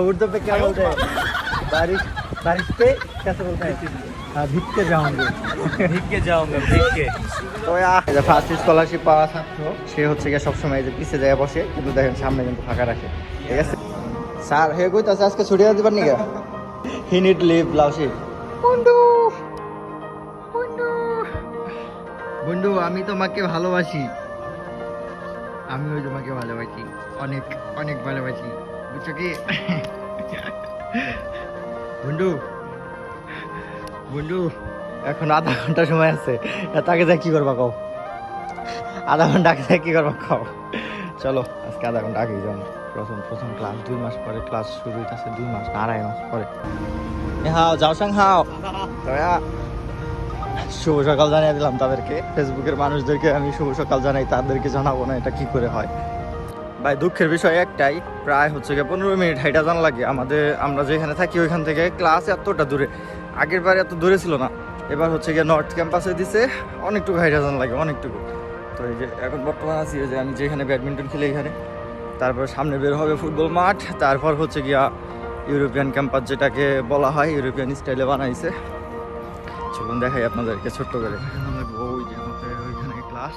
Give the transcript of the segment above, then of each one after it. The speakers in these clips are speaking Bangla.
उर्दू पे क्या बोलते हैं बारिश बारिश पे कैसे बोलते हैं हाँ भीग के जाओगे ভিক কে যাওঙ্গা ভিক কে তো ফার্স্ট স্কলারশিপ পাওয়া ছাত্র সে হচ্ছে গিয়ে সবসময় যে পিছিয়ে যায় বসে কিন্তু দেখেন সামনে কিন্তু ফাঁকা রাখে ঠিক আছে স্যার হে কইতাছে আজকে ছুটি দিতে পারনি গা হি নিড লিভ লাউসি বন্ধু বন্ধু বন্ধু আমি তোমাকে ভালোবাসি আমিও তোমাকে ভালোবাসি অনেক অনেক ভালোবাসি বুঝছো কি বন্ধু বন্ধু, এখন আধা ঘণ্টা সময় আছে। তাকে যা কি করবা কও? আধা ঘণ্টা আগে যা কি করবা কও? চলো, আজকে আধা ঘণ্টা আগেই যাব। প্রথম প্রথম ক্লাস দুই মাস পরে ক্লাস শুরু হইতেছে দুই মাস, না আড়াই মাস পরে। হাও, যাও সাং হাও শুভ সকাল জানিয়ে দিলাম তাদেরকে। ফেসবুকের মানুষদেরকে আমি শুভ সকাল জানাই, তাদেরকে জানাব না এটা কি করে হয়। ভাই, দুঃখের বিষয় একটাই, প্রায় হচ্ছে গিয়ে পনেরো মিনিট হাইটা জানা লাগে। আমাদের, আমরা যেখানে থাকি ওইখান থেকে ক্লাস এতটা দূরে। আগের বার এত দূরে ছিল না। এবার হচ্ছে গিয়ে নর্থ ক্যাম্পাসে দিছে, অনেকটুকু হাইটা জানা লাগে, অনেকটুকু। তো এই যে এখন বর্তমান আছি যে আমি যেখানে ব্যাডমিন্টন খেলি এখানে। তারপর সামনে বের হবে ফুটবল মাঠ, তারপর হচ্ছে গিয়া ইউরোপিয়ান ক্যাম্পাস যেটাকে বলা হয় ইউরোপিয়ান স্টাইলে বানাইছে। চলুন দেখাই আপনাদেরকে ছোট্ট করে। ওই যে আমাদের ওইখানে ক্লাস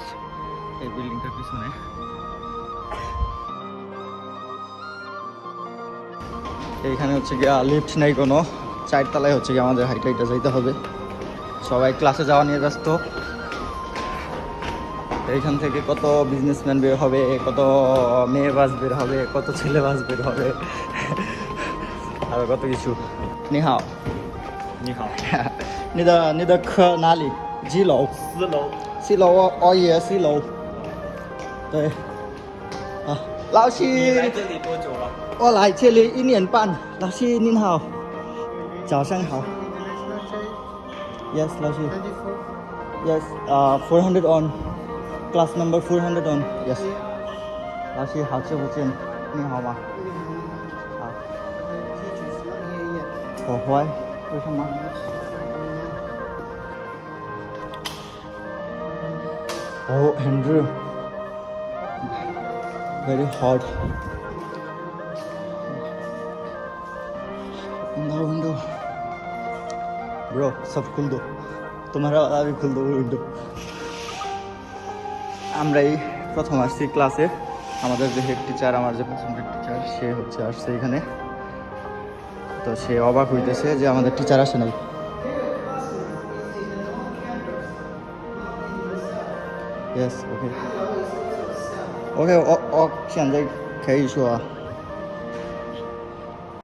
এই বিল্ডিংটার পিছনে। এইখানে হচ্ছে গিয়া লিফট নেই কোনো চারতলায় হচ্ছে গিয়ে আমাদের হাইট হাইটা যাইতে হবে। সবাই ক্লাসে যাওয়া নিয়ে ব্যস্ত। এইখান থেকে কত বিজনেসম্যান বের হবে কত মেয়ে বাস বের হবে কত ছেলে বাস বের হবে আর কত কিছু। নিহাও। নিহাও। নিদা নিদা নালি জি লও সি লও সি লও অ ইয়ে সি লও 对，啊。老师，你来这里多久了？我来这里一年半。老师您好，早上好。Yes，老师。Yes，呃、uh,，four hundred on class number four hundred on。Yes。老师好久不见，你好吗？好。我坏，为什么？Oh, Andrew. Very hot. No window. Bro, सब खुल दो তোমার আমি খুল দেবো উইন্ডো আমরা এই প্রথম আসছি ক্লাসে আমাদের যে হেড টিচার আমার যে পছন্দের টিচার সে হচ্ছে আসছে এখানে তো সে অবাক হইতেছে যে আমাদের টিচার আসে নাই Yes, OK。 OK，我我现在可以说。